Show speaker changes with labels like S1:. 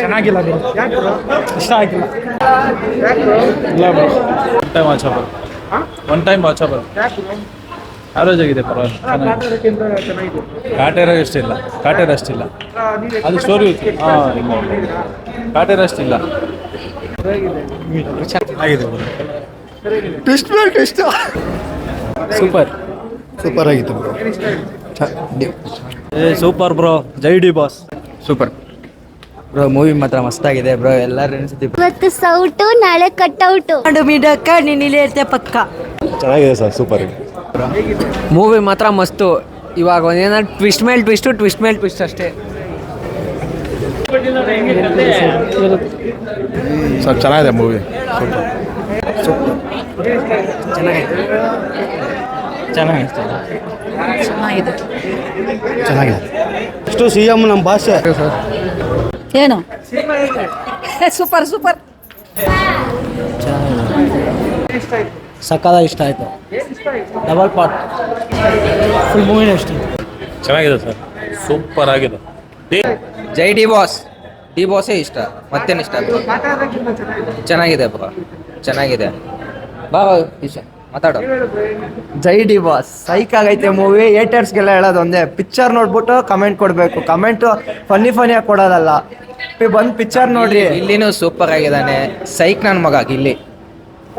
S1: ಚೆನ್ನಾಗಿಲ್ಲ ಬ್ರೋ ಇಷ್ಟ ಆಗಿಲ್ಲ
S2: ಇಲ್ಲ bro. One time watchable one time watchable average ಆಗಿದೆ ಪರವಾಗಿಲ್ಲ. ಕಾಟೇರ ಅಷ್ಟಿಲ್ಲ ಕಾಟೇರ ಅಷ್ಟಿಲ್ಲ ಅದು ಸ್ಟೋರಿ ಹಾಂ ಕಾಟೇರ ಅಷ್ಟಿಲ್ಲ
S1: ಚೆನ್ನಾಗಿದೆ ಬ್ರೋ.
S3: ಟ್ವಿಸ್ಟ್ ಮೇಲೆ ಇಷ್ಟ
S2: ಸೂಪರ್
S3: ಸೂಪರ್ ಆಗಿತ್ತು ಬ್ರೋ.
S2: Super bro. ಜೈ D boss.
S3: Super bro movie ಮಾತ್ರ ಮಸ್ತಾಗಿದೆ ಬ್ರೋ ಎಲ್ಲರೂ ಅನ್ಸುತ್ತೆ
S4: ಇವತ್ತು ಸೌಟು ನಾಳೆ ಕಟ್ಔಟು
S5: ಮಾಡು ಮಿಡಕ್ಕ ನೀನು ಇಲ್ಲೇ ಇರ್ತೀಯ ಪಕ್ಕ.
S3: ಚೆನ್ನಾಗಿದೆ ಸರ್ ಸೂಪರ್
S5: ಮೂವಿ ಮಾತ್ರ ಮಸ್ತು. ಇವಾಗ ಒಂದೇನ ಟ್ವಿಸ್ಟ್ ಮೇಲೆ ಟ್ವಿಸ್ಟು ಟ್ವಿಸ್ಟ್ ಮೇಲೆ ಟ್ವಿಸ್ಟ್ ಅಷ್ಟೇ.
S3: ಸರ್ ಚೆನ್ನಾಗಿದೆ ಮೂವಿ ಚೆನ್ನಾಗಿದೆ. ಚೆನ್ನಾಗಿದೆ. ಅಷ್ಟು ಸಿ ಎಂ ನಮ್ಮ ಭಾಷೆ.
S5: ಏನು? Super super.
S1: ಸಕ್ಕದ ಇಷ್ಟ ಆಯ್ತು. ಡಬಲ್ ಪಾರ್ಟ್ ಫುಲ್ ಮೂವಿನ ಇಷ್ಟ
S2: ಚೆನ್ನಾಗಿದೆ ಸರ್. ಸೂಪರ್ ಆಗಿದೆ.
S6: ಜೈ ಡಿ ಬಾಸ್. ಡಿ ಬಾಸೇ ಇಷ್ಟ. ಮತ್ತೇನು ಇಷ್ಟ? ಚೆನ್ನಾಗಿದೆ ಬಾ. ಚೆನ್ನಾಗಿದೆ. ಬಾ ಬಾ, ಮಾತಾಡೋ ಮಾತಾಡು.
S5: ಜೈ ಡಿ ಬಾಸ್. ಸೈಕ್ ಆಗೈತೆ ಮೂವಿ ಏಟರ್ಸ್ಗೆಲ್ಲ ಹೇಳೋದು ಒಂದೇ. ಪಿಕ್ಚರ್ ನೋಡ್ಬಿಟ್ಟು ಕಮೆಂಟ್ ಕೊಡಬೇಕು. ಕಮೆಂಟು ಫನ್ನಿ ಫನ್ನಿಯಾಗಿ ಕೊಡೋದಲ್ಲ. ಬಂದು ಪಿಕ್ಚರ್ ನೋಡ್ರಿ.
S6: ಇಲ್ಲಿನೂ ಸೂಪರ್ ಆಗಿದ್ದಾನೆ. ಸೈಕ್ ನನ್ನ ಮಗ ಗಿಲ್ಲಿ